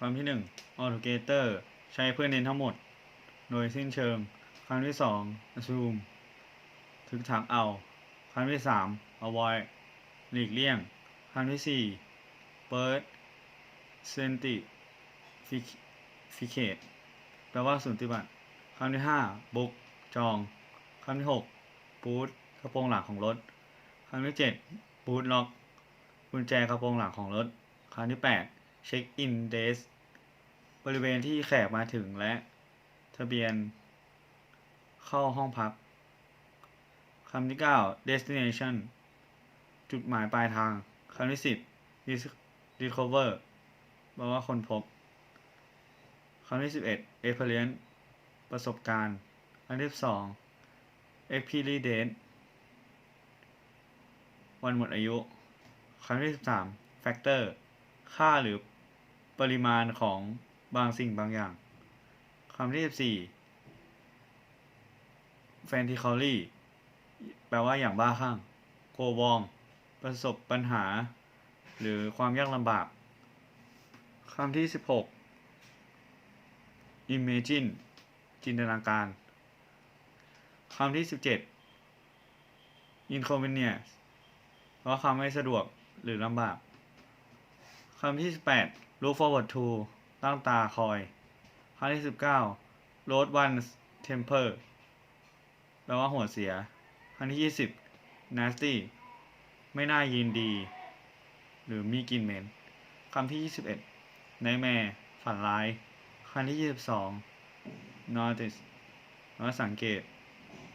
คำที่หนึ่ง altogether ใช้เพื่อเน้นทั้งหมด โดยสิ้นเชิงคำที่สอง assume ทึกทักเอาคำที่สาม avoid หลีกเลี่ยงคำที่สี่ bird certificate แปลว่าสูติบัตรคำที่ห้า book จองคำที่หก boot กระโปรงหลังของรถคำที่เจ็ด boot lock กุญแจกระโปรงหลังของรถคำที่แปด check in desk บริเวณที่แขกมาถึงและ ทะเบียน เข้าห้องพักคำที่เก้า destination จุดหมายปลายทางคำที่สิบ dis- discover แปลว่าคนพบคำที่สิบเอ็ด experience ประสบการณ์คำที่สอง expiry date วันหมดอายุคำที่สิบสาม factor ค่าหรือปริมาณของ บางสิ่งบางอย่างคำที่สิบสี่ frantically แปลว่าอย่างบ้าคลั่ง go wrong ประสบปัญหา หรือความยากลำบากคำที่สิบหก imagine จินตนาการคำที่สิบเจ็ด inconvenience เพราะความไม่สะดวกหรือลำบากคำที่สิบแปด look forward to ตั้งตาคอยคำที่สิบเก้า load one's temper แปลว่าหัวเสียคำที่ยี่สิบ nasty ไม่น่ายินดี หรือมีกลิ่นเหม็นคำที่ยี่สิบเอ็ด nightmare ฝันร้ายคำที่ยี่สิบสอง notice แปลว่าสังเกต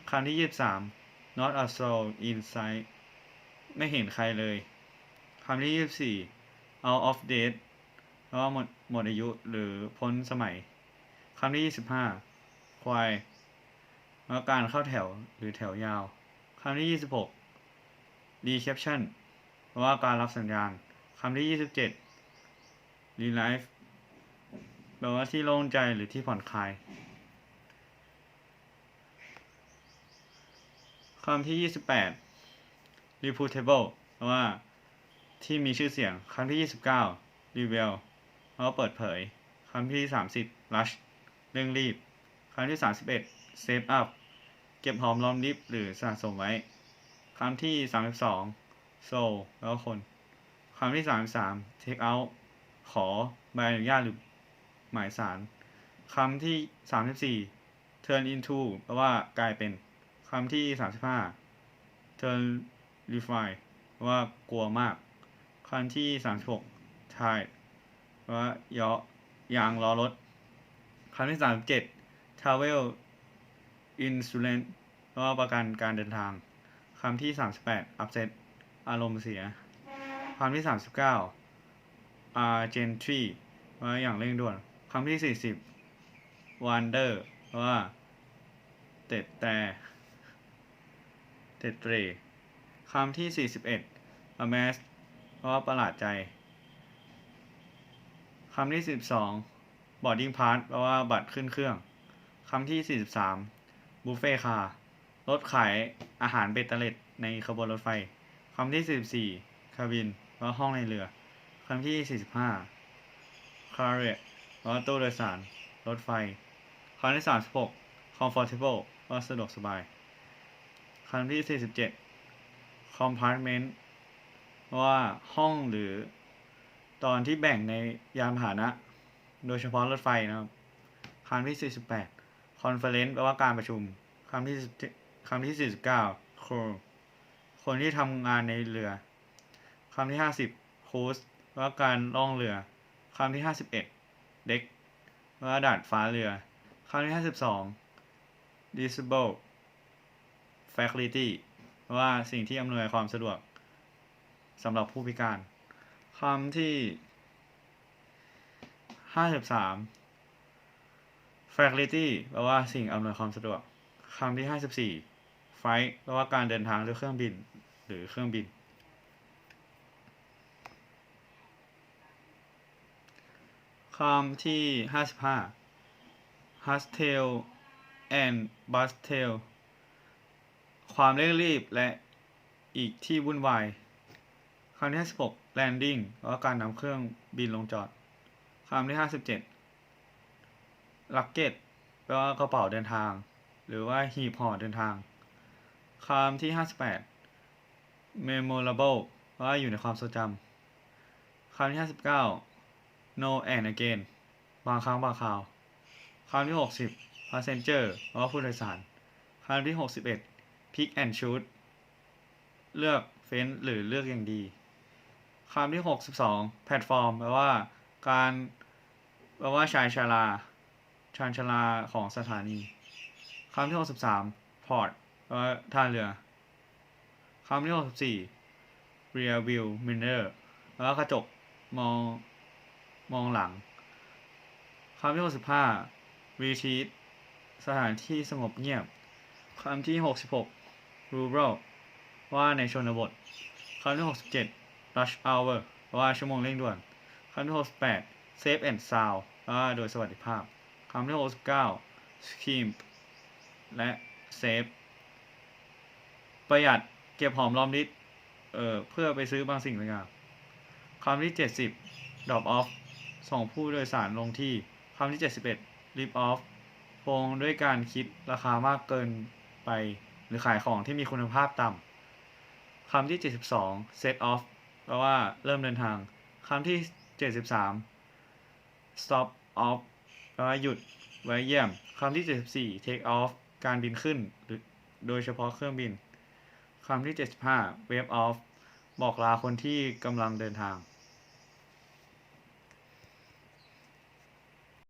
คำที่ยี่สิบสาม not a soul in sight ไม่เห็นใครเลยคำที่ยี่สิบสี่ out of date แปลว่าหมด หมดอายุหรือพ้นสมัย คำที่ยี่สิบห้า quiet แปลว่าการเข้าแถวหรือแถวยาว คำที่ยี่สิบหก reception แปลว่าการรับสัญญาณ คำที่ยี่สิบเจ็ด relief แปลว่าที่โล่งใจหรือที่ผ่อนคลาย คำที่ยี่สิบแปด reputable แปลว่าที่มีชื่อเสียง คำที่ยี่สิบเก้า reveal แปลว่าเปิดเผยคำที่สามสิบ rush เร่งรีบคำที่สามสิบเอ็ด save up เก็บหอมรอมริบหรือสะสมไว้คำที่สามสิบสอง soul แปลว่าคนคำที่สามสิบสาม take out ขอใบอนุญาตหรือหมายสาร คำที่สามสิบสี่ turn into แปลว่ากลายเป็น คำที่สามสิบห้า turn refine แปลว่ากลัวมาก คำที่สา ว่าเยาะยางล้อรถคำที่สามสิบเจ็ด travel insurance ว่าประกันการเดินทาง คำที่สามสิบแปด upset อารมณ์เสีย คำที่สามสิบเก้า urgently ว่าอย่างเร่งด่วน คำที่สี่สิบ wonder ว่าเต็ดแต่เต็ดเตรคำที่สี่สิบเอ็ด amaze ว่าประหลาดใจ คำที่สิบสอง boarding pass แปลว่าบัตรขึ้นเครื่อง คำที่สี่สิบสาม buffet car รถขายอาหารเบตเตอร์เล็ดในขบวนรถไฟ คำที่สี่สิบสี่ cabin แปลว่าห้องในเรือ คำที่สี่สิบห้า carriage แปลว่าตู้โดยสาร รถไฟ คำที่สามสิบหก comfortable แปลว่าสะดวกสบาย คำที่สี่สิบเจ็ด compartment แปลว่าห้องหรือ ตอนที่แบ่งในยานพาหนะ โดยเฉพาะรถไฟนะครับคำที่ 48 conference แปลว่าการประชุมคำที่47คำที่ 49 crew คนที่ทำงานในเรือคำที่ 50 cruise แปลว่าการล่องเรือคำที่ 51 deck แปลว่าดาดฟ้าเรือคำที่ 52 disable facility แปลว่าสิ่งที่อำนวยความสะดวกสำหรับผู้พิการ คำที่53 facility แปลว่าสิ่งอำนวยความสะดวก คำที่54 flight แปลว่าการเดินทางด้วยเครื่องบิน หรือเครื่องบิน คำที่55 hustle and bustle ความเร่งรีบและอีกที่วุ่นวายำที่56 landing แปลว่าการนำเครื่องบินลงจอด คำที่ห้าสิบเจ็ดลักเก็ตแปลว่ากระเป๋าเดินทาง หรือว่าหีบห่อเดินทาง คำที่ห้าสิบแปด memorable แปลว่าอยู่ในความทรงจำ คำที่ห้าสิบเก้า no and again บางครั้งบางคราว คำที่หกสิบ passenger แปลว่าผู้โดยสาร คำที่หกสิบเอ็ด pick and choose เลือกเฟ้นหรือเลือกอย่างดี คำที่หกสิบสองแพลตฟอร์มแปลว่า การแปลว่าชายชาลา ชานชาลาของสถานีคำที่หกสิบสามพอร์ตแปลว่าท่าเรือคำที่หกสิบสี่เรียวิวมินเดอร์แปลว่ากระจกมองมองหลังคำที่ 65 retreat สถานที่สงบเงียบคำที่หกสิบหกรูเบิลว่าในชนบทคำที่หกสิบเจ็ด rush hour แปลว่าชั่วโมงเร่งด่วนคำที่หกสิบแปด safe and sound แปวโดยสวัสดิภาพคำที่หกสิบเก้า skimp และ save ประหยัดเก็บหอมรอมริบเออเพื่อไปซื้อบางสิ่งบางอย่างคำที่ 70 drop off ส่งผู้โดยสารลงที่คำที่ 71 rip off โกงด้วยการคิดราคามากเกินไป หรือขายของที่มีคุณภาพต่ำคำที่ 72 set off แปลว่าเริ่มเดินทางคำที่ 73 stop off แปลว่าหยุดไว้เยี่ยมคำที่ 74 take off การบินขึ้นหรือโดยเฉพาะเครื่องบินคำที่ 75 wave off บอกลาคนที่กำลังเดินทาง